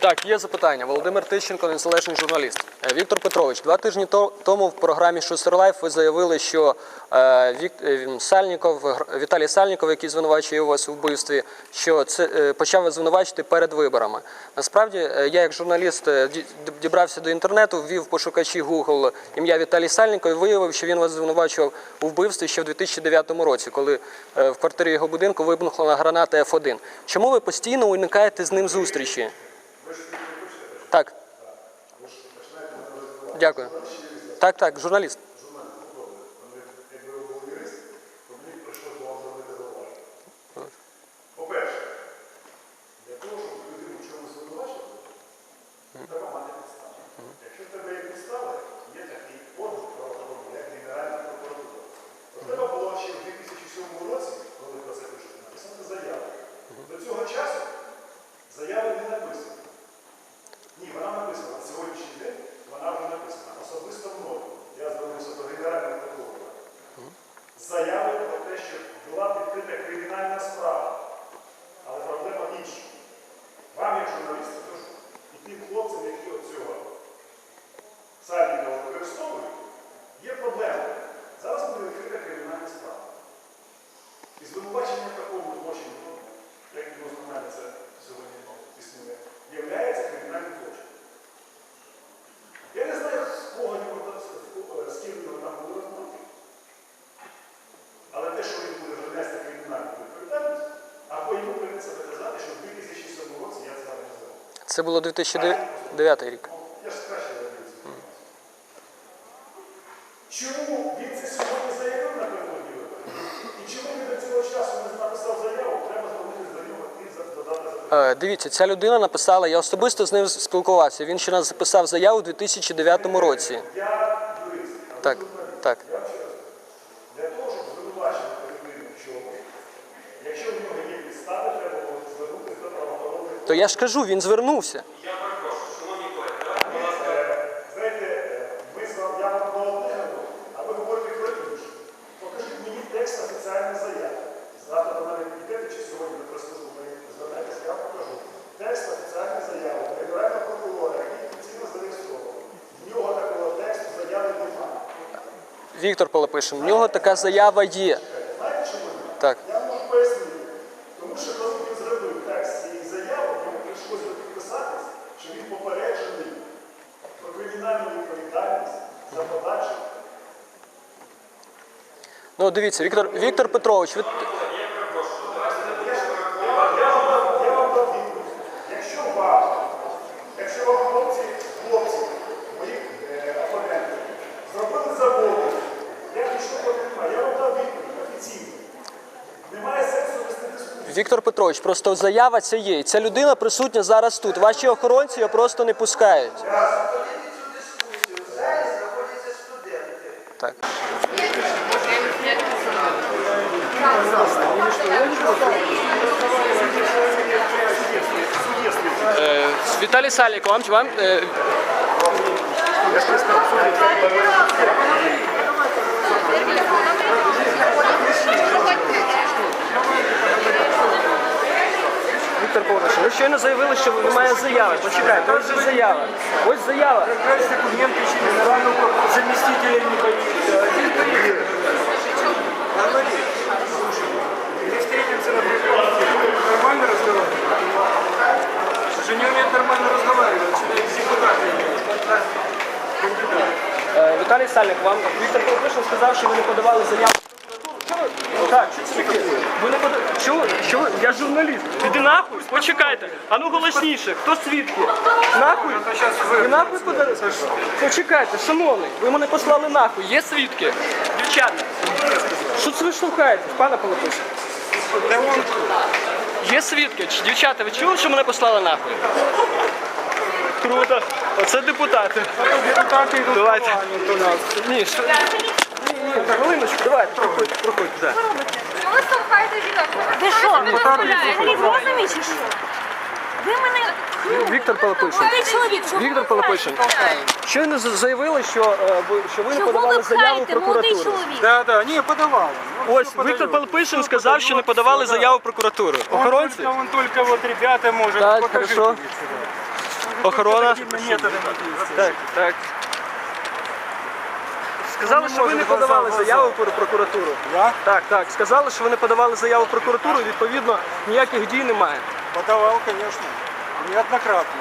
Так, є запитання. Володимир Тищенко, незалежний журналіст. Е, Віктор Петрович, два тижні тому в програмі Шустер Лайф ви заявили, що е, е, Сальніков, Віталій Сальніков, який звинувачує вас у вбивстві, що це почав звинувачити перед виборами. Насправді, я як журналіст дібрався до інтернету, ввів пошукачі Google ім'я Віталій Сальніков і виявив, що він вас звинувачував у вбивстві ще в 2009 році, коли в квартирі його будинку вибухнула граната F1. Чому ви постійно уникаєте з ним зустрічі? Так. Дякую. Так, так, журналіст. По-перше, для того, щоб людину в чомусь звинувачити, треба мати підстави. Якщо в тебе є підстави, є такий орган правоохоронний, як Генеральна прокуратура. То треба було ще в 2007 році, коли про це пишуть, написати заяву. До цього часу заяви не написані. Ні, вона написана. На сьогоднішній день вона вже написана. Особисто мною. Я звернувся до Генерального прокурора. Заяви про те, що була відкрита кримінальна справа. Але проблема інша. Вам, як журналісту, кажу, і тим хлопцям, які от цього сальника використовують, є проблема. Зараз буде відкрита кримінальна справа. І звинувачення в такому злочині, ну, як відносно мене це сьогодні існує, являється кримінальним злочином. Я не знаю, з кого його там- з- з ким його там були розмови. Але те, що він буде вже нести кримінальну відповідальність, або йому прийдеться доказати, що в 2007 році я це не знав. Це було 2009 рік. Я ж краще розумію. Чому він це сьогодні заявив напередодні виборів? І чому він до цього часу не написав заяву, треба до нього і за- додати запитання. Е, Дивіться, ця людина написала, я особисто з ним спілкувався. Він ще нас записав заяву у 2009 році. Я юрист, Так, так. Я вам ще раз кажу, для того, щоб звинувачувати людину в чомусь, якщо в нього є підстави, треба було звернутися до правоохоронних То я ж кажу, він звернувся. Знаєте, ми з вами, я вам про одне говорю, а ви говорите про інше. Покажіть мені текст офіціальної заяви. Завтра до мене підійдете чи сьогодні до звернетеся, я вам покажу. Текст офіціальної заяви, Генерального прокурора, який офіційно зареєстрований. В нього такого тексту заяви немає. Віктор Пилипишин, в нього така заява є. Знаєте, чому немає? Так. Я можу пояснити. Тому що коли він зробив текст цієї заяви, йому прийшлося підписатись, що він попереджений про кримінальну відповідальність за подачу Ну, дивіться, Віктор, Віктор Петрович, ви... Якщо вам, якщо вам хлопці, хлопці, мої е, зробили заводи, я нічого не я вам дав відповідь офіційно. Немає сенсу вести дискусію. Віктор Петрович, просто заява ця є. Ця людина присутня зараз тут. Ваші охоронці його просто не пускають. Так. Віталій Сальников, вам, вам е, Віктор Павлович, ви щойно заявили, що немає заяви. Почекайте, ось же заява. Ось заява. Как документы еще генерального заместителя не появится. Віталій Сальник, вам Віктор Павлович сказав, що ви не подавали заяву. Так, що таке? Ви не подавали. Що? Що? Я журналіст. Іди нахуй, почекайте. А ну голосніше, хто свідки? Нахуй? Ви нахуй подали? Почекайте, шановний, ви мене послали нахуй. Є свідки? Дівчата. Що це ви штовхаєте, пане Пилипиш? Є свідки? Дівчата, ви чули, що мене послали нахуй? Круто. Оце депутати. Депутаты идут Давайте. парламент нас. Ні, що... Ні, ні, давай, проходь, проходь, да. Ну ви штовхаєте жінок. Ви що? Ви? Розумієте, чи що? Ви мене... Віктор Пилипишин. Ви чоловік, що Віктор Пилипишин. Щойно заявили, що, е, ви- що ви не Чого подавали заяву в пхаєте, молодий прокуратуру. чоловік? Да, да, не, подавал. Ну, Ось всё Віктор подает. Пилипишин сказав, що не подавали заяву в прокуратуру. Он Охоронці? только, он только вот ребята может. Так, хорошо. мне сюда. Охорона. Так, так. Сказали, що ви не подавали заяву про прокуратуру. Я Так, так. Сказали, що ви не подавали заяву в прокуратуру, і відповідно ніяких дій немає. подавал, конечно. Неоднократно.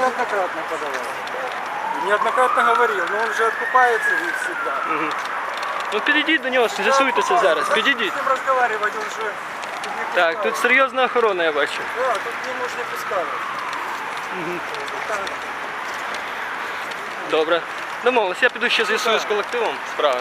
Неоднократно подавал. Неоднократно говорил, но он же откупается ведь всегда. Ну підійдіть до нього, з'ясуйтеся зараз. Підійдіть. С ним разговаривать, он же не Так, тут серйозна охорона, я бачу. Да, тут не нужно пускать. Добре. Домовились, я піду ще з'ясую з колективом справи.